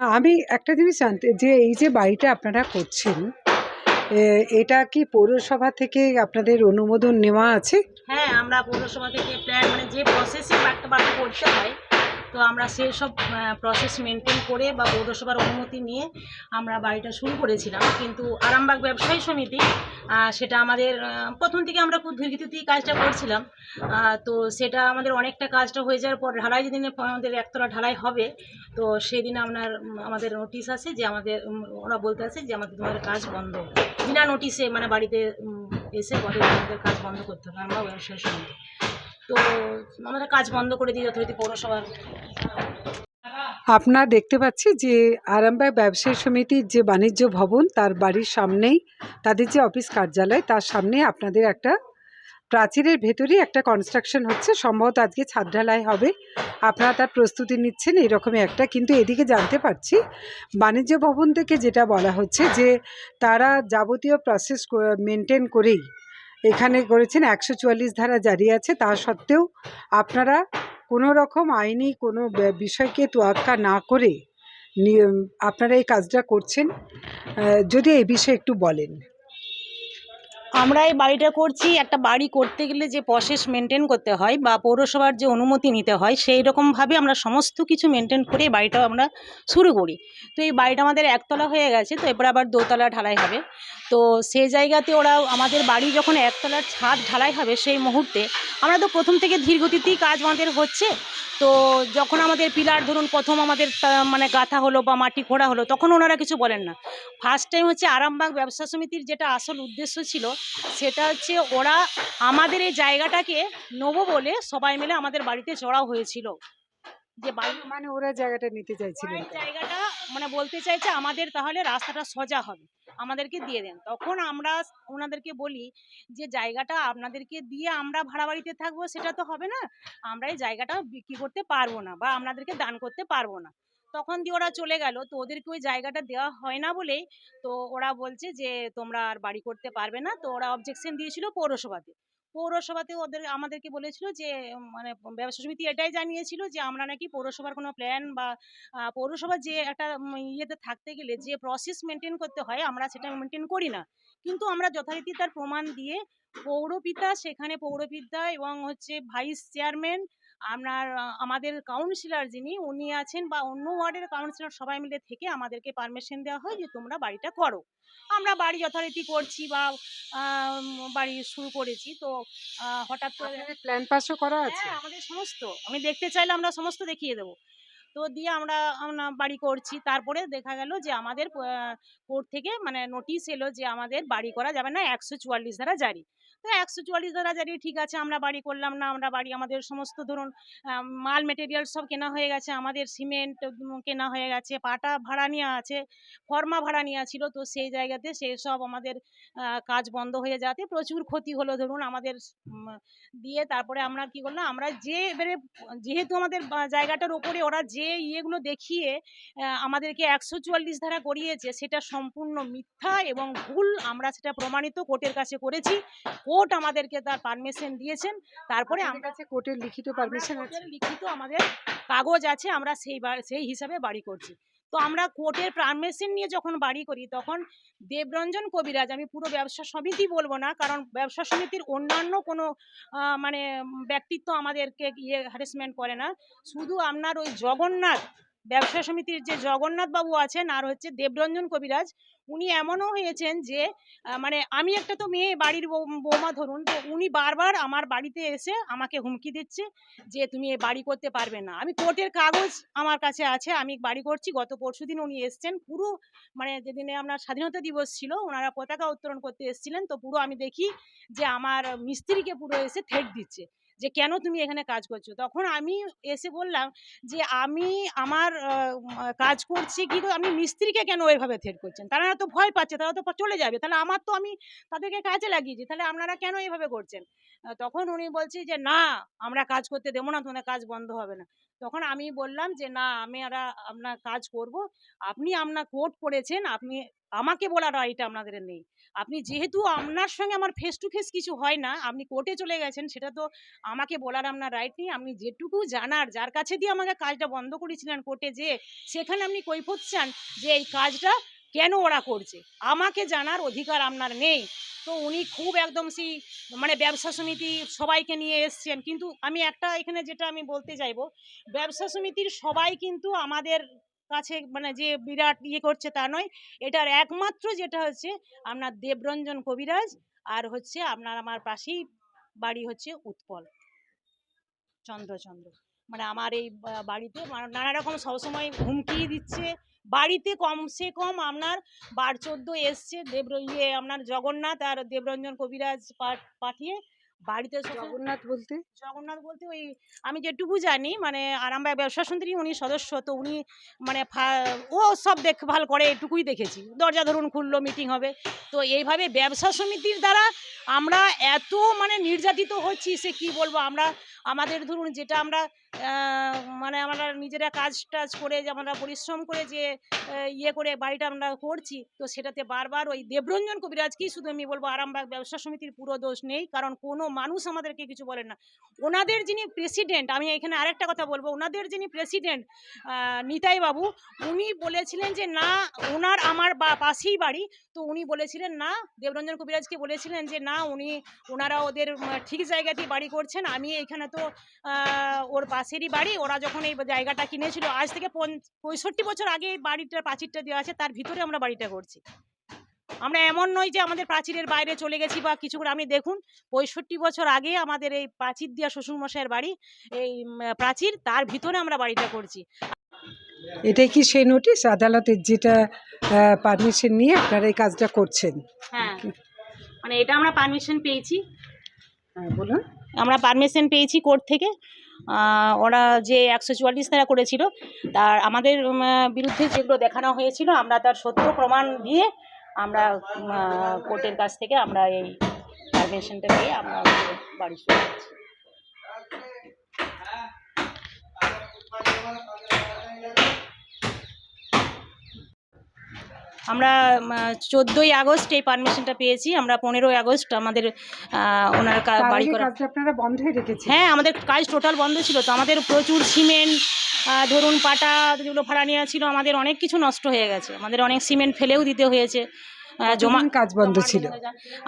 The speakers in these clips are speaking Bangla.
আমি একটা জিনিস জানতে, যে এই যে বাড়িটা আপনারা করছেন এটা কি পৌরসভা থেকে আপনাদের অনুমোদন নেওয়া আছে? হ্যাঁ আমরা পৌরসভা থেকে প্ল্যান মানে যে প্রসেসে একটা বাড়ি করতে হয় তো আমরা সেই সব প্রসেস মেনটেন করে বা পৌরসভার অনুমতি নিয়ে আমরা বাড়িটা শুরু করেছিলাম। কিন্তু আরামবাগ ব্যবসায়ী সমিতি সেটা আমাদের প্রথম থেকে আমরা খুব ধীরগতিতেই কাজটা করছিলাম। তো সেটা আমাদের অনেকটা কাজটা হয়ে যাওয়ার পর ঢালাই যেদিনে আমাদের একতলা ঢালাই হবে, তো সেই দিন আপনার আমাদের নোটিশ আসে যে আমাদের ওরা বলতে আসে যে আমাদের, তোমাদের কাজ বন্ধ বিনা নোটিশে মানে বাড়িতে এসে বলে আমাদের কাজ বন্ধ করতে হবে আমরা ব্যবসায়ী সমিতি। তো আমরা কাজ বন্ধ করে দিই যথারীতি পৌরসভার আপনার দেখতে পাচ্ছি যে আরামবাগ ব্যবসায়ী সমিতির যে বাণিজ্য ভবন, তার বাড়ির সামনেই তাদের যে অফিস কার্যালয়, তার সামনে আপনাদের একটা প্রাচীরের ভেতরেই একটা কনস্ট্রাকশন হচ্ছে। সম্ভবত আজকে ছাদ ঢালাই হবে। আপনারা তার প্রস্তুতি নিচ্ছেন এরকমই একটা। কিন্তু এদিকে জানতে পারছি, বাণিজ্য ভবন থেকে যেটা বলা হচ্ছে যে তারা যাবতীয় প্রসেস মেনটেন করেই এখানে করেছেন একশো চুয়াল্লিশ ধারা জারি আছে। তা সত্ত্বেও আপনারা কোনো রকম আইনি কোনো বিষয়কে তোয়াক্কা না করে আপনারা এই কাজটা করছেন। যদি এই বিষয়ে একটু বলেন। আমরা এই বাড়িটা করছি। একটা বাড়ি করতে গেলে যে প্রসেস মেনটেন করতে হয় বা পৌরসভার যে অনুমতি নিতে হয়, সেই রকমভাবে আমরা সমস্ত কিছু মেনটেন করে বাড়িটা আমরা শুরু করি। তো এই বাড়িটা আমাদের একতলা হয়ে গেছে। তো এরপর আবার দোতলা ঢালাই হবে। তো সেই জায়গাতে ওরা আমাদের বাড়ি যখন একতলার ছাদ ঢালাই হবে সেই মুহূর্তে আমরা তো প্রথম থেকে ধীর গতিতেই কাজ আমাদের হচ্ছে। তো যখন আমাদের পিলার ধরুন প্রথম আমাদের মানে গাঁথা হলো বা মাটি খোঁড়া হলো তখন ওনারা কিছু বলেন না। ফার্স্ট টাইম হচ্ছে আরামবাগ ব্যবসা সমিতির যেটা আসল উদ্দেশ্য ছিল সেটা হচ্ছে ওরা আমাদের এই জায়গাটাকে নেব বলে সবাই মিলে আমাদের বাড়িতে চড়াও হয়েছিল। যে বাড়ি মানে ওরা জায়গাটা নিতে এই জায়গাটা মানে বলতে চাইছে আমাদের তাহলে রাস্তাটা সোজা হবে, আমাদেরকে দিয়ে দেন। তখন আমরা ওনাদেরকে বলি যে, জায়গাটা আপনাদেরকে দিয়ে আমরা ভাড়া বাড়িতে থাকব, সেটা তো হবে না। আমরা এই জায়গাটা বিক্রি করতে পারব না বা আপনাদেরকে দান করতে পারব না। তখন দিয়ে ওরা চলে গেল। তো ওদেরকে ওই জায়গাটা দেওয়া হয় না বলেই তো ওরা বলছে যে, তোমরা আর বাড়ি করতে পারবে না। তো ওরা অবজেকশন দিয়েছিল পৌরসভাতে। পৌরসভাতে ওদের, আমাদেরকে বলেছিল যে মানে ব্যবসা সমিতি এটাই জানিয়েছিল যে, আমরা নাকি পৌরসভার কোনো প্ল্যান বা পৌরসভা যে একটা ইয়েতে থাকতে গেলে যে প্রসেস মেনটেন করতে হয়, আমরা সেটা মেনটেন করি না। কিন্তু আমরা যথারীতি তার প্রমাণ দিয়ে পৌরপিতা, সেখানে পৌরপিতা এবং হচ্ছে ভাইস চেয়ারম্যান আপনার আমাদের কাউন্সিলর যিনি উনি আছেন বা অন্য ওয়ার্ডের কাউন্সিলর সবাই মিলে থেকে আমাদেরকে পারমিশন দেওয়া হয় যে তোমরা বাড়িটা করো। আমরা বাড়ি যথারীতি করছি বা বাড়ি শুরু করেছি। তো আহ, হঠাৎ করে প্ল্যান পাসও করা আছে? হ্যাঁ আমাদের সমস্ত। আমি দেখতে চাইলে আমরা সমস্ত দেখিয়ে দেবো। তো দিয়ে আমরা আমরা বাড়ি করছি। তারপরে দেখা গেল যে আমাদের কোর্ট থেকে মানে নোটিশ এলো যে আমাদের বাড়ি করা যাবে না একশো চুয়াল্লিশ ধারা জারি। তো একশো চুয়াল্লিশ ধারা জারি ঠিক আছে, আমরা বাড়ি করলাম না, আমরা বাড়ি আমাদের সমস্ত ধরুন মাল মেটেরিয়াল সব কেনা হয়ে গেছে, আমাদের সিমেন্ট কেনা হয়ে গেছে, পাটা ভাড়া নেওয়া আছে, ফর্মা ভাড়া নেওয়া ছিল, তো সেই জায়গাতে সেই সব আমাদের কাজ বন্ধ হয়ে যাতে প্রচুর ক্ষতি হলো ধরুন, আমাদের দিয়ে তারপরে আমরা কি করলাম, আমরা যে এবারে, যেহেতু আমাদের জায়গাটার ওপরে ওরা যে ইয়েগুলো দেখিয়ে আমাদেরকে একশো চুয়াল্লিশ ধারা করিয়েছে সেটা সম্পূর্ণ মিথ্যা এবং ভুল, আমরা সেটা প্রমাণিত কোর্টের কাছে করেছি কোর্ট আমাদেরকে তার পারমিশন দিয়েছেন। তারপরে আমরা কাছে কোর্টের লিখিত পারমিশন আছে? লিখিত আমাদের কাগজ আছে আমরা সেই সেই হিসাবে বাড়ি করছি। তো আমরা কোর্টের পারমিশন নিয়ে যখন বাড়ি করি তখন দেবরঞ্জন কবিরাজ আমি পুরো ব্যবসা সমিতি বলব না কারণ ব্যবসা সমিতির অন্যান্য কোনো মানে ব্যক্তিত্ব আমাদেরকে ইয়ে হ্যারাসমেন্ট করে না। শুধু আপনার ওই জগন্নাথ ব্যবসা সমিতির যে জগন্নাথ বাবু আছেন আর হচ্ছে দেবরঞ্জন কবিরাজ, উনি এমনও হয়েছেন যে মানে আমি একটা তো মেয়ে, বাড়ির বৌমা ধরুন, তো উনি বারবার আমার বাড়িতে এসে আমাকে হুমকি দিচ্ছে যে, তুমি এ বাড়ি করতে পারবে না। আমি কোর্টের কাগজ আমার কাছে আছে, আমি বাড়ি করছি, গত পরশুদিন উনি এসছেন, পুরো মানে যেদিনে আপনার স্বাধীনতা দিবস ছিল ওনারা পতাকা উত্তোলন করতে এসেছিলেন, তো পুরো আমি দেখি যে, আমার মিস্ত্রিকে পুরো এসে থেট দিচ্ছে। যে কেন তুমি এখানে কাজ করছ? তখন আমি এসে বললাম যে আমি আমার কাজ করছি কিন্তু আমি মিস্ত্রিকে কেন ওইভাবে থেট করছেন? তারা তো ভয় পাচ্ছে তারা তো চলে যাবে। তাহলে আমার তো আমি তাদেরকে কাজে লাগিয়েছি তাহলে আপনারা কেন এইভাবে করছেন? তখন উনি বলছে যে না আমরা কাজ করতে দেবো না তোমাদের কাজ বন্ধ হবে না। তখন আমি বললাম যে না আমি আর আপনার কাজ করব। আপনি আপনার কোর্ট করেছেন আপনি আমাকে বলার রাইট আপনাদের নেই। আপনি যেহেতু আপনার সঙ্গে আমার ফেস টু ফেস কিছু হয় না, আপনি কোর্টে চলে গেছেন, সেটা তো আমাকে বলার আপনার রাইট নেই। আপনি যেটুকু জানার, যার কাছে দিয়ে আমাকে কাজটা বন্ধ করেছিলেন কোর্টে যে সেখানে আপনি কৈফত চান যে এই কাজটা কেন ওরা করছে? আমাকে জানার অধিকার আপনার নেই। তো উনি খুব একদম সেই মানে ব্যবসা সমিতি সবাইকে নিয়ে এসছেন। কিন্তু আমি একটা এখানে যেটা আমি বলতে চাইব, ব্যবসা সমিতির সবাই কিন্তু আমাদের কাছে মানে যে বিরাট ইয়ে করছে তা নয়। এটার একমাত্র যেটা হচ্ছে আপনার দেবরঞ্জন কবিরাজ আর হচ্ছে আপনার আমার পাশেই বাড়ি হচ্ছে উৎপল। চন্দ্রচন্দ্র মানে আমার এই বাড়িতে নানা রকম সবসময় হুমকি দিচ্ছে। বাড়িতে কমসে কম আপনার বার চোদ্দ এসছে দেব ইয়ে আপনার জগন্নাথ আর দেবরঞ্জন কবিরাজ পাঠিয়ে বাড়িতে জগন্নাথ বলতে? জগন্নাথ বলতে ওই আমি যেটুকু জানি মানে আরামবাগ ব্যবসা সমিতিরই উনি সদস্য তো উনি মানে ও সব দেখভাল করে এটুকুই দেখেছি। দরজা ধরুন খুললো মিটিং হবে। তো এইভাবে ব্যবসা সমিতির দ্বারা আমরা এত মানে নির্যাতিত হচ্ছি সে কি বলব? আমরা আমাদের ধরুন যেটা আমরা মানে আমরা নিজেরা কাজ টাজ করে যে আমরা পরিশ্রম করে যে ইয়ে করে বাড়িটা আমরা করছি, তো সেটাতে বারবার ওই দেবরঞ্জন কবিরাজকেই শুধু আমি বলব আরামবাগ ব্যবসা সমিতির পুরো দোষ নেই, কারণ কোনো মানুষ আমাদেরকে কিছু বলেন না। ওনাদের যিনি প্রেসিডেন্ট, আমি এখানে আরেকটা কথা বলব, ওনাদের যিনি প্রেসিডেন্ট নিতাই বাবু উনি বলেছিলেন যে না, ওনার আমার বা, পাশেই বাড়ি, তো উনি বলেছিলেন না, দেবরঞ্জন কবিরাজকে বলেছিলেন যে না, উনি, ওনারা ওদের ঠিক জায়গাতেই বাড়ি করছেন, আমি এখানে তো ওর পাশেরই বাড়ি। ওরা যখন এই জায়গাটা কিনেছিল আজ থেকে পঁয়ষট্টি বছর আগে এই বাড়িটার প্রাচীরটা দেওয়া আছে তার ভিতরে আমরা বাড়িটা করছি। আমরা এমন নয় যে আমাদের প্রাচীরের বাইরে চলে গেছি বা কিছু করে। আপনি দেখুন পঁয়ষট্টি বছর আগে আমাদের এই প্রাচীর দেওয়া শ্বশুরমশাইয়ের বাড়ি এই প্রাচীর তার ভিতরে আমরা বাড়িটা করছি। এটাই কি সেই নোটিশ? আদালতের যেটা পারমিশন নিয়ে আপনারা এই কাজটা করছেন? হ্যাঁ। মানে এটা আমরা পারমিশন পেয়েছি। হ্যাঁ বলুন। আমরা পারমিশন পেয়েছি কোর্ট থেকে। ওরা যে একশো চুয়াল্লিশ তারা করেছিল, তার আমাদের বিরুদ্ধে যেগুলো দেখানো হয়েছিল, আমরা তার সত্য প্রমাণ দিয়ে আমরা কোর্টের কাছ থেকে আমরা এই পারমিশনটা পেয়ে আমরা বাড়ি চলে আমরা চোদ্দোই আগস্ট এই পারমিশনটা পেয়েছি। আমরা পনেরোই আগস্ট আমাদের ওনার বাড়ি করা আপনারা বন্ধই রেখেছেন হ্যাঁ আমাদের কাজ টোটাল বন্ধ ছিল তো। আমাদের প্রচুর সিমেন্ট ধরুন পাটা যেগুলো ভাড়া নেওয়া ছিল আমাদের অনেক কিছু নষ্ট হয়ে গেছে। আমাদের অনেক সিমেন্ট ফেলেও দিতে হয়েছে। জমা কাজ বন্ধ ছিল?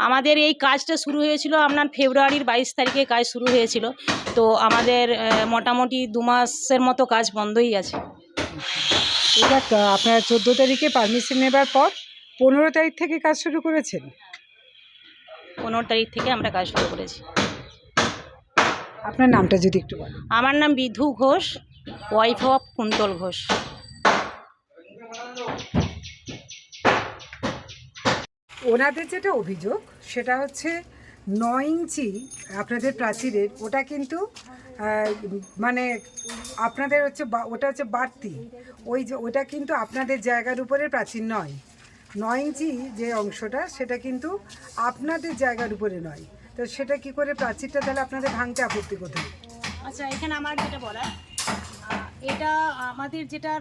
আমাদের এই কাজটা শুরু হয়েছিল আপনার ফেব্রুয়ারির বাইশ তারিখে কাজ শুরু হয়েছিল। তো আমাদের মোটামুটি দু মাসের মতো কাজ বন্ধই আছে এটা আপনারা চোদ্দ তারিখে পারমিশন নেবার পর পনেরো তারিখ থেকে কাজ শুরু করেছেন? পনেরো তারিখ থেকে আমরা কাজ শুরু করেছি। আপনার নামটা যদি একটু বলেন। আমার নাম বিধু ঘোষ ওয়াইফ অফ কুন্তল ঘোষ। ওনাদের যেটা অভিযোগ সেটা হচ্ছে নয় ইঞ্চি আপনাদের প্রাচীরের, ওটা কিন্তু মানে আপনাদের হচ্ছে ওটা হচ্ছে বাড়তি। ওই যে, ওটা কিন্তু আপনাদের জায়গার উপরে প্রাচীর নয়। নয় ইঞ্চি যে অংশটা, সেটা কিন্তু আপনাদের জায়গার উপরে নয়। তো সেটা কি করে প্রাচীরটা তাহলে আপনাদের ভাঙতে আপত্তি কোথায়? আচ্ছা এখানে আমার যেটা বলার এটা আমাদের যেটা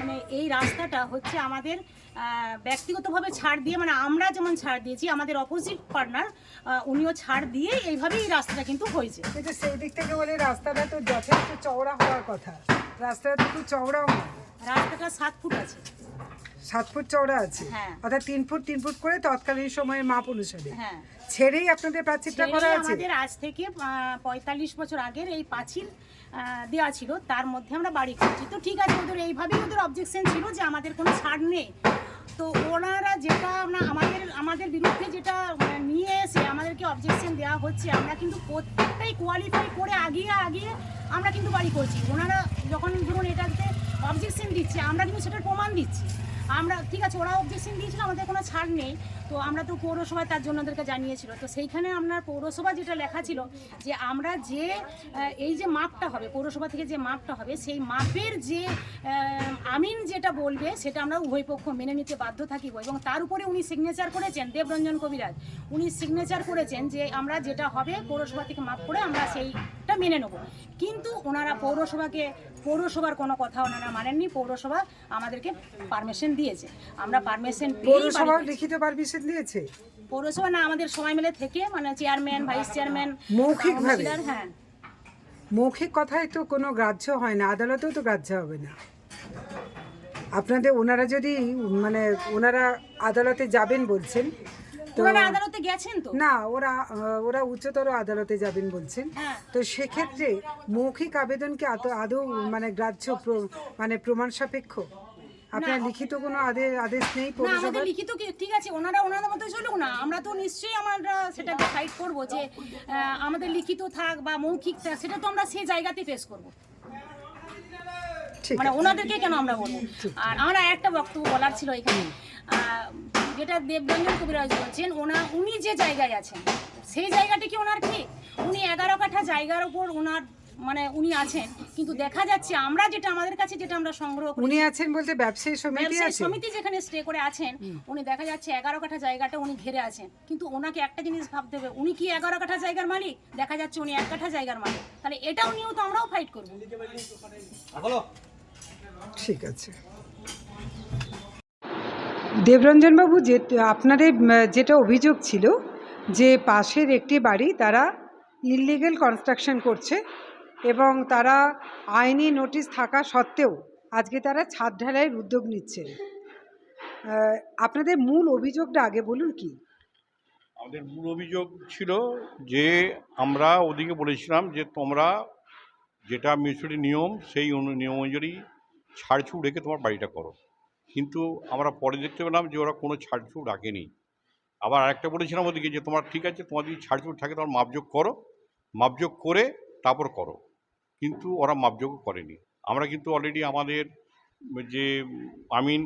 মানে এই রাস্তাটা হচ্ছে আমাদের ব্যক্তিগতভাবে ছাড় দিয়ে মানে আমরা যেমন ছাড় দিয়েছি আমাদের অপোজিট পার্টনার উনিও ছাড় দিয়ে এইভাবেই রাস্তাটা কিন্তু হয়েছে। কিন্তু সেই দিক থেকে বলে রাস্তাটা তো যথেষ্ট চওড়া হওয়ার কথা। রাস্তাটা তো নয় রাস্তাটা সাত ফুট আছে। সাত ফুট চওড়া আছে। হ্যাঁ। অর্থাৎ তিন ফুট তিন ফুট করে তৎকালীন সময়ের মাপ অনুসারে। হ্যাঁ। ছেড়েই আপনাদের প্রাচীরটা করা আছে? আমাদের আজ থেকে পঁয়তাল্লিশ বছর আগের এই পাঁচিল আহ, দেওয়া ছিল, তার মধ্যে আমরা বাড়ি করছি তো ঠিক আছে, ওদের এইভাবেই ওদের অবজেকশন ছিল যে আমাদের কোনো ছাড় নেই। তো ওনারা যেটা আমরা, আমাদের আমাদের বিরুদ্ধে যেটা নিয়ে এসে আমাদেরকে অবজেকশন দেওয়া হচ্ছে, আমরা কিন্তু প্রত্যেকটাই কোয়ালিফাই করে আগিয়ে আগিয়ে আমরা কিন্তু বাড়ি করছি। ওনারা যখন ধরুন এটাতে অবজেকশন দিচ্ছে, আমরা কিন্তু সেটার প্রমাণ দিচ্ছি। আমরা, ঠিক আছে, ওরা অবজেকশন দিয়েছিল, আমাদের কোনো ছাড় নেই। তো আমরা তো পৌরসভায় তার জন্য ওদেরকে জানিয়েছিল। তো সেইখানে আপনার পৌরসভা যেটা লেখা ছিল যে আমরা যে এই যে মাপটা হবে পৌরসভা থেকে যে মাপটা হবে সেই মাপের যে আমিন যেটা বলবে সেটা আমরা উভয় পক্ষ মেনে নিতে বাধ্য থাকিব এবং তার উপরে উনি সিগনেচার করেছেন দেবরঞ্জন কবিরাজ। উনি সিগনেচার করেছেন যে আমরা যেটা হবে পৌরসভা থেকে মাপ করে আমরা সেইটা মেনে নেব। কিন্তু ওনারা পৌরসভাকে পৌরসভার কোনো কথা ওনারা মানেননি পৌরসভা আমাদেরকে পারমিশন দিয়েছে। আমরা পারমিশন পৌরসভা লিখিত পারমিশন দিয়েছে? পৌরসভা না আমাদের সবাই মিলে থেকে মানে চেয়ারম্যান ভাইস চেয়ারম্যান মৌখিকভাবে? হ্যাঁ। মৌখিক কথায় তো কোনো গ্রাহ্য হয় না আদালতেও তো গ্রাহ্য হবে না। আপনাদের ওনারা যদি মানে ওনারা আদালতে যাবেন বলছেন তো ওনারা আদালতে গেছেন তো? না ওরা ওরা উচ্চতর আদালতে যাবেন বলছেন। হ্যাঁ। তো সেক্ষেত্রে মৌখিক আবেদনকে আদৌ মানে গ্রাহ্য মানে প্রমাণ সাপেক্ষ? আপনার লিখিত কোনো আদেশ আদেশ নেই না আমাদের লিখিত কি ঠিক আছে ওনারা ওনাদের মতো চলুক না আমরা তো নিশ্চয়ই আমরা সেটা ডিসাইড করব যে আমাদের লিখিত থাক বা মৌখিক থাক সেটা তো আমরা সেই জায়গাতে পেশ করব। মানে ওনাদেরকে কেন আমরা বলব? আর আমরা একটা বক্তব্য বলার ছিল এখানে যেটা দেবরঞ্জন কবিরাজ বলছেন ওনা উনি যে জায়গায় আছেন সেই জায়গাটা কি ওনার ঠিক? উনি এগারো কাঠা জায়গার উপর ওনার মানে উনি আছেন। কিন্তু দেখা যাচ্ছে আমরা যেটা আমাদের কাছে যেটা আমরা সংগ্রহ করি উনি আছেন বলতে ব্যবসায়ী সমিতি আছে? সমিতি যেখানে স্টে করে আছেন উনি দেখা যাচ্ছে এগারো কাঠা জায়গাটা উনি ঘিরে আছেন। কিন্তু ওনাকে একটা জিনিস ভাবতে হবে উনি কি এগারো কাঠা জায়গার মালিক? দেখা যাচ্ছে উনি এক কাঠা জায়গার মালিক। তাহলে এটাও নিয়েও তো আমরাও ফাইট করব। ঠিক আছে। দেবরঞ্জনবাবু যে আপনাদের যেটা অভিযোগ ছিল যে পাশের একটি বাড়ি তারা ইললিগেল কনস্ট্রাকশন করছে এবং তারা আইনি নোটিশ থাকা সত্ত্বেও আজকে তারা ছাদ ঢালাইয়ের উদ্যোগ নিচ্ছে আপনাদের মূল অভিযোগটা আগে বলুন কি? আমাদের মূল অভিযোগ ছিল যে আমরা ওদিকে বলেছিলাম যে তোমরা যেটা মিউনিসিপালিটি নিয়ম, সেই নিয়ম অনুযায়ী ছাড়ছুট রেখে তোমার বাড়িটা করো। কিন্তু আমরা পরে দেখতে পেলাম যে ওরা কোনো ছাড়ছুট রাখেনি। আবার আরেকটা বলেছিলাম ওদিকে যে তোমার ঠিক আছে, তোমার যদি ছাড়ছুট থাকে তোমার মাপযোগ করো মাপযোগ করে তারপর করো। কিন্তু ওরা মাপযোগ করেনি। আমরা কিন্তু অলরেডি আমাদের যে আমিন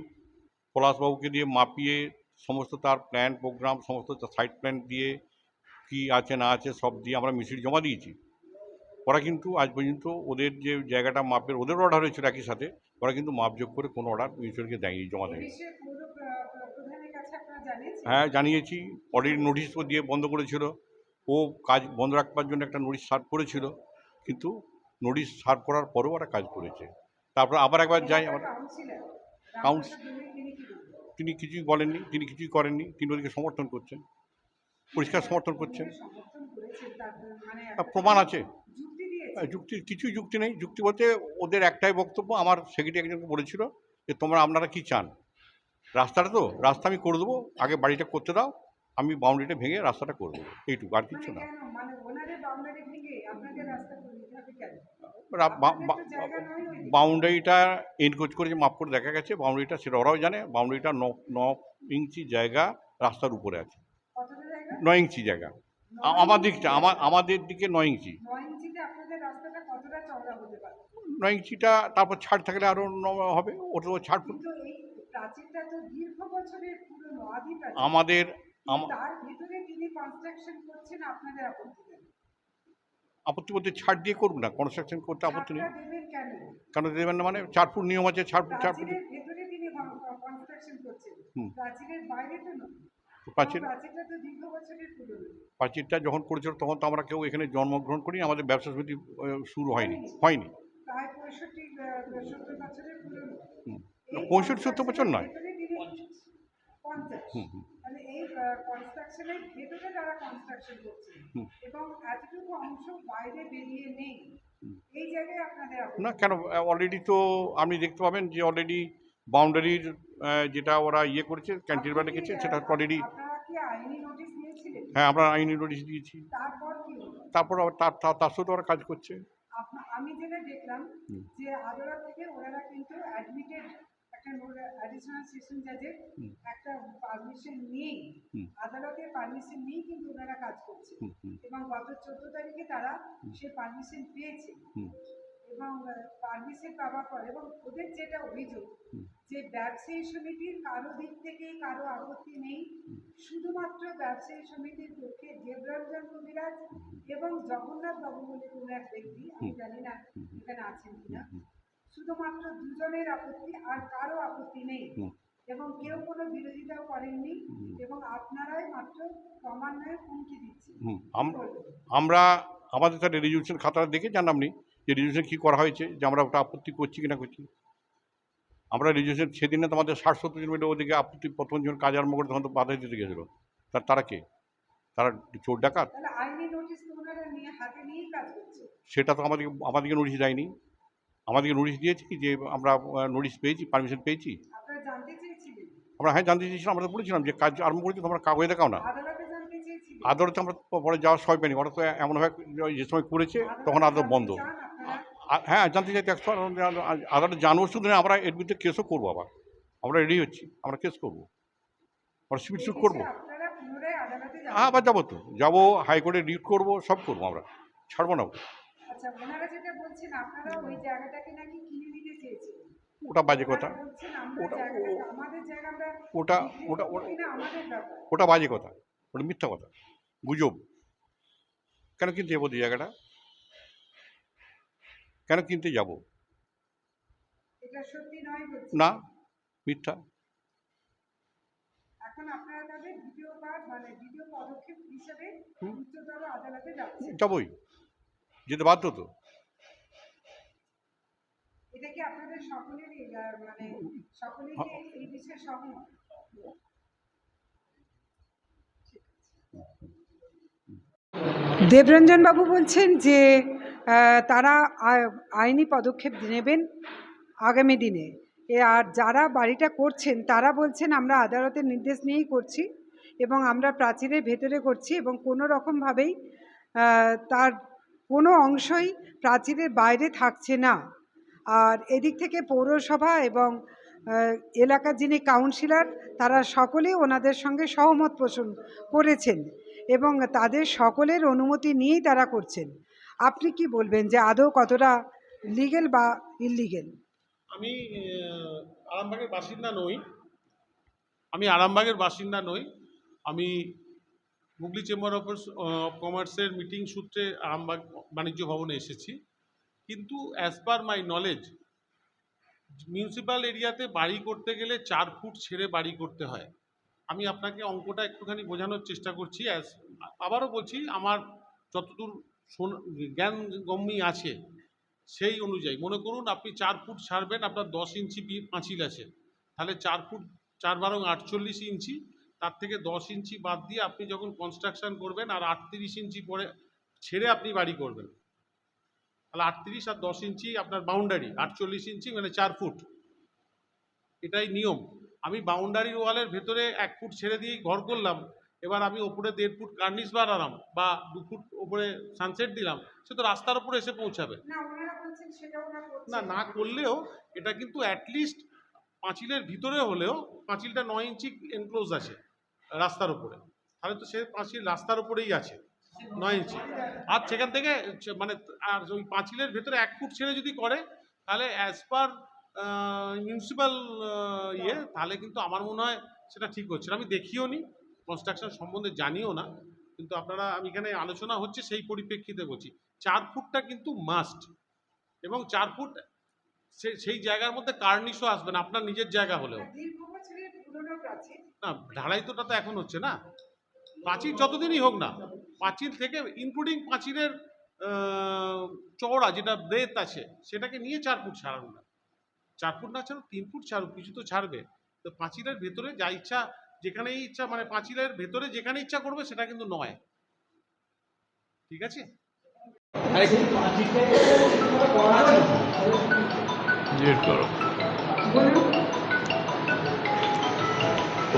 পলাশবাবুকে দিয়ে মাপিয়ে সমস্ত তার প্ল্যান প্রোগ্রাম সমস্ত সাইট প্ল্যান দিয়ে কি আছে না আছে সব দিয়ে আমরা মিছিল জমা দিয়েছি। ওরা কিন্তু আজ পর্যন্ত ওদের যে জায়গাটা মাপের ওদের অর্ডার হয়েছিল একই সাথে ওরা কিন্তু মাপযোগ করে কোনো অর্ডার মিউনিসিপ্যালকে দেয়নি জমা দেয়নি। হ্যাঁ জানিয়েছি। অলরেডি নোটিশও দিয়ে বন্ধ করেছিল। ও কাজ বন্ধ রাখবার জন্য একটা নোটিশ সার্ভ করেছিল। কিন্তু নোটিশ সার্ভ করার পরেও ওরা কাজ করেছে। তারপর আবার একবার যাই আবার কাউন্স তিনি কিছুই বলেননি তিনি কিছুই করেননি তিনি ওদিকে সমর্থন করছেন। পরিষ্কার সমর্থন করছেন। আর প্রমাণ আছে। যুক্তি কিছুই যুক্তি নেই। যুক্তি বলতে ওদের একটাই বক্তব্য আমার সেক্রেটারি একজনকে বলেছিল যে তোমরা আপনারা কি চান? রাস্তাটা তো রাস্তা আমি করে দেবো আগে বাড়িটা করতে দাও আমি বাউন্ডারিটা ভেঙে রাস্তাটা করে দেবো এইটুকু আর কিছু না। বা- বা- বাউন্ডারিটা এনকোচ করে যে মাপ করে দেখা গেছে বাউন্ডারিটা সেটা ওরাও জানে বাউন্ডারিটা ন ন ইঞ্চি জায়গা রাস্তার উপরে আছে। নয় ইঞ্চি জায়গা। আমার দিকটা আমার আমাদের দিকে নয় ইঞ্চি। নয় ইঞ্চিটা তারপর ছাড় থাকলে আরও হবে ওটা তো ছাড় পুরো- আমাদের আম- আপত্তি বলতে ছাড় দিয়ে করুক না কনস্ট্রাকশন করতে আপত্তি নেই। কেন? দেবেন না মানে চার ফুট নিয়ম আছে চার ফুট চার ফুট। ভেতরে তিনি কনস্ট্রাকশন করছেন। হুম। প্রাচীরের বাইরে তো নয়। প্রাচীর প্রাচীরটা যখন করেছিল তখন তো আমরা কেউ এখানে জন্মগ্রহণ করি আমাদের ব্যবসা সমিতি শুরু হয়নি। হয়নি। পঁয়ষট্টি সত্তর বছর নয়। ভেতরে তিনি হুম হুম। কনস্ট্রাকশনের ভেতরে তারা কনস্ট্রাকশন করছে এবং এতটুকু অংশ বাইরে বেরিয়ে নেই এই জায়গায় আপনাদের না কেন অলরেডি তো আপনি দেখতে পাবেন যে অলরেডি বাউন্ডারির যেটা ওরা ইয়ে করেছে ক্যান্টিনবার রেখেছে সেটা অলরেডি হ্যাঁ আমরা আইনি নোটিশ দিয়েছি। তারপর তার- তার সাথে ওরা কাজ করছে। আমি যেটা দেখলাম যে আদালত থেকে ওনারা কিন্তু অ্যাডমিটেড একটা অ্যাডিশনাল সেশন জাজের। একটা পারমিশন নিয়েই আদালতের পারমিশন নিয়েই কিন্তু ওনারা কাজ করছে। এবং গত চোদ্দ তারিখে তারা সে পারমিশন পেয়েছে। এবং পারমিশন পাওয়ার পর এবং ওদের যেটা অভিযোগ যে ব্যবসায়ী সমিতির কারও দিক থেকে কারও আপত্তি নেই শুধুমাত্র ব্যবসায়ী সমিতির পক্ষে দেবরঞ্জন কবিরাজ এবং জগন্নাথ বাবু বলে কোনো এক ব্যক্তি আমি জানি না এখানে আছেন কিনা। শুধুমাত্র দুজনের আপত্তি আর কারও আপত্তি নেই। এবং কেউ কোনো বিরোধিতাও করেননি এবং আপনারাই মাত্র ক্রমান্বয়ে হুমকি দিচ্ছেন। আম- আমরা আমাদের তাহলে রেজলিউশন খাতাটা দেখে জানলাম নি যে রেজলিউশন কী করা হয়েছে যে আমরা ওটা আপত্তি করছি কি না। করছি আমরা রেজলিউশন সেদিনে তো আমাদের ষাট সত্তর জন মিলে ওদিকে আপত্তি প্রথম জন কাজ আরম্ভ করে তখন তো বাধা দিতে গেছিল। তার তারা কে? তারা চোর ডাকাত? সেটা তো আমাদেরকে আমাদেরকে নোটিশ দেয়নি। আমাদেরকে নোটিশ দিয়েছি যে আমরা নোটিশ পেয়েছি পারমিশন পেয়েছি। আমরা হ্যাঁ জানতে চেয়েছিলাম আমরা তো বলেছিলাম যে কাজ আরম্ভ করেছি তোমরা কাগজে দেখাও না। আদালতে আমরা পরে যাওয়ার সময় পাইনি ওরা তো এমনভাবে যে সময় করেছে তখন আদালত বন্ধ। হ্যাঁ জানতে চাইতে একশো আদালত জানব শুধু না আমরা এর বিরুদ্ধে কেসও করব আবার। আমরা রেডি হচ্ছি আমরা কেস করব। আমরা সিভিল স্যুট করব। হ্যাঁ আবার যাব তো। যাব হাইকোর্টে রিট করব সব করব আমরা। ছাড়বো না আচ্ছা ওনারা যেটা বলছেন আপনারা ওই জায়গাটাকে নাকি কিনে নিতে চেয়েছিলেন ওটা বাজে কথা। ওটা- ওটা ওটা বাজে কথা। ওটা মিথ্যা কথা। গুজব। কেন কিনতে যাব জায়গাটা? কেন কিনতে যাব? না মিথ্যা। মানে যাবই। যেতে বাধ্য তো। মানে দেবরঞ্জন বাবু বলছেন যে তারা আইনি পদক্ষেপ নেবেন আগামী দিনে। এ আর যারা বাড়িটা করছেন তারা বলছেন আমরা আদালতের নির্দেশ নিয়েই করছি এবং আমরা প্রাচীরের ভেতরে করছি এবং কোনো রকমভাবেই তার কোনো অংশই প্রাচীরের বাইরে থাকছে না। আর এদিক থেকে পৌরসভা এবং এলাকার যিনি কাউন্সিলর তারা সকলেই ওনাদের সঙ্গে সহমত পোষণ করেছেন এবং তাদের সকলের অনুমতি নিয়েই তারা করছেন। আপনি কি বলবেন যে আদৌ কতটা লিগেল বা ইললিগেল আমি আরামবাগের বাসিন্দা নই। আমি আরামবাগের বাসিন্দা নই। আমি হুগলি চেম্বার অফ কমার্সের মিটিং সূত্রে আরামবাগ বাণিজ্য ভবনে এসেছি। কিন্তু as per my knowledge municipal এরিয়াতে বাড়ি করতে গেলে চার ফুট ছেড়ে বাড়ি করতে হয়। আমি আপনাকে অঙ্কটা একটুখানি বোঝানোর চেষ্টা করছি। অ্যাজ আবারও বলছি, আমার যতদূর জ্ঞান গম্যি আছে সেই অনুযায়ী। মনে করুন আপনি চার ফুট ছাড়বেন, আপনার দশ ইঞ্চি পাঁচিল আছে। তাহলে চার ফুট, চার বারং আটচল্লিশ ইঞ্চি তার থেকে দশ ইঞ্চি বাদ দিয়ে আপনি যখন কনস্ট্রাকশন করবেন আর আটত্রিশ ইঞ্চি পরে ছেড়ে আপনি বাড়ি করবেন। তাহলে আটত্রিশ আর দশ ইঞ্চি আপনার বাউন্ডারি আটচল্লিশ ইঞ্চি মানে চার ফুট। এটাই নিয়ম। আমি বাউন্ডারি ওয়ালের ভেতরে এক ফুট ছেড়ে দিয়েই ঘর করলাম এবার আমি ওপরে দেড় ফুট কার্নিস বাড়ালাম বা দু ফুট ওপরে সানসেট দিলাম সে তো রাস্তার উপরে এসে পৌঁছাবে। না না করলেও এটা কিন্তু অ্যাটলিস্ট পাঁচিলের ভিতরে হলেও পাঁচিলটা নয় ইঞ্চি এনক্লোজ আছে। রাস্তার উপরে। তাহলে তো সে পাঁচিল রাস্তার উপরেই আছে, নয় ইঞ্চি। আর সেখান থেকে মানে আর ওই পাঁচিলের ভেতরে এক ফুট ছেড়ে যদি করে, তাহলে অ্যাজ পার মিউনিসিপ্যাল ইয়ে তাহলে কিন্তু আমার মনে হয় সেটা ঠিক হচ্ছে না। আমি দেখিও নি কনস্ট্রাকশন সম্বন্ধে জানিও না, কিন্তু আপনারা, আমি এখানে আলোচনা হচ্ছে সেই পরিপ্রেক্ষিতে বলছি। চার ফুটটা কিন্তু মাস্ট এবং চার ফুট সেই জায়গার মধ্যে কার্নিশও আসবে না, আপনার নিজের জায়গা হলেও। না ঢালাই তোটা তো এখন হচ্ছে না। পাঁচিল যতদিনই হোক না পাঁচিল থেকে ইনক্লুডিং পাঁচিলের চওড়া যেটা ব্রেথ আছে সেটাকে নিয়ে চার ফুট ছাড়ানো না। চার ফুট না ছাড়ো তিন ফুট ছাড়ুক কিছু তো ছাড়বে। তো পাঁচিলের ভেতরে যা ইচ্ছা যেখানেই ইচ্ছা মানে পাঁচিলের ভেতরে যেখানে ইচ্ছা করবে সেটা কিন্তু নয়। ঠিক আছে?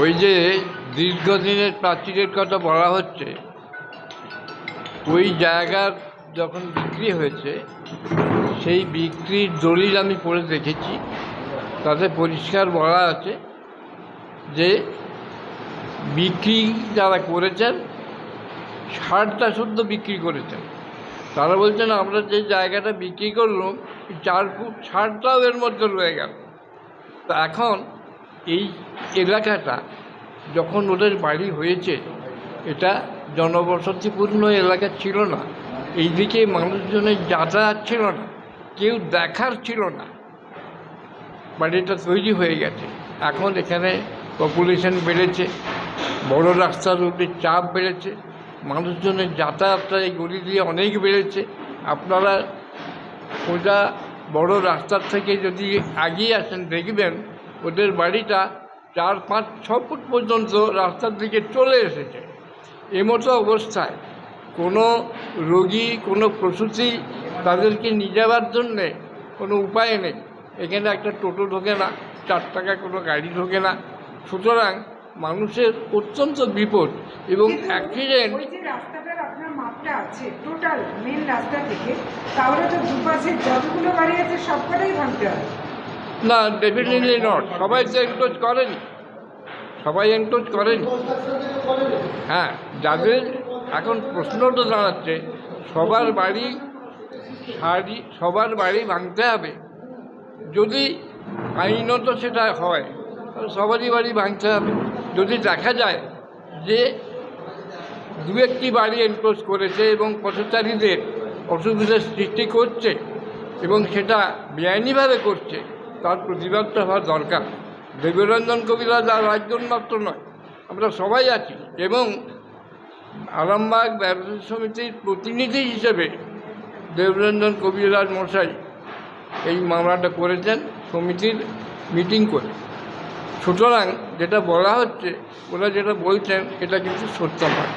ওই যে দীর্ঘদিনের প্রাচীরের কথা বলা হচ্ছে, ওই জায়গার যখন বিক্রি হয়েছে, সেই বিক্রির দলিল আমি পড়ে দেখেছি। তাতে পরিষ্কার বলা আছে যে বিক্রি যারা করেছেন সারটা শুদ্ধ বিক্রি করেছেন। তারা বলছেন, আমরা যে জায়গাটা বিক্রি করলাম, চার ফুট ছাড়টাও এর মধ্যে রয়ে গেল। তো এখন এই এলাকাটা যখন ওদের বাড়ি হয়েছে, এটা জনবসতিপূর্ণ এলাকা ছিল না। এইদিকে মানুষজনের যাতায়াত ছিল না, কেউ দেখার ছিল না। বাড়িটা তৈরি হয়ে গেছে। এখন এখানে পপুলেশন বেড়েছে, বড় রাস্তার উপরে চাপ বেড়েছে, মানুষজনের যাতায়াতটা এই গলি দিয়ে অনেক বেড়েছে। আপনারা সোজা বড় রাস্তার থেকে যদি এগিয়ে আসেন, দেখবেন ওদের বাড়িটা চার পাঁচ ছ ফুট পর্যন্ত রাস্তার দিকে চলে এসেছে। এমতো অবস্থায় কোনো রোগী কোনো প্রসূতি তাদেরকে নিয়ে যাওয়ার জন্যে কোনো উপায় নেই। এখানে একটা টোটো ঢোকে না চার টাকা কোনো গাড়ি ঢোকে না। সুতরাং মানুষের অত্যন্ত বিপদ এবং অ্যাক্সিডেন্ট আছে টোটাল মেন রাস্তা থেকে তাহলে তো দুপাশে যতগুলো বাড়ি আছে সবকটাই ভাঙতে হবে। না ডেফিনেটলি নট সবাই তো এনক্রোচ করেন। সবাই এনক্রোচ করেন। হ্যাঁ যাদের এখন প্রশ্নটা দাঁড়াচ্ছে, সবার বাড়ি শাড়ি, সবার বাড়ি ভাঙতে হবে। যদি আইনত সেটা হয় সবারই বাড়ি ভাঙতে হবে। যদি দেখা যায় যে দু একটি বাড়ি এনক্রোচ করেছে এবং পথচারীদের অসুবিধার সৃষ্টি করছে এবং সেটা বেআইনিভাবে করছে তার প্রতিবাদটা হওয়া দরকার। দেবরঞ্জন কবিরাজ আর একজন মাত্র নয়, আমরা সবাই আছি এবং আরামবাগ ব্যবসা সমিতির প্রতিনিধি হিসেবে দেবরঞ্জন কবিরাজ মশাই এই মামলাটা করেছেন, সমিতির মিটিং করে। সুতরাং যেটা বলা হচ্ছে, ওরা যেটা বলছেন, এটা কিন্তু সত্য নয়।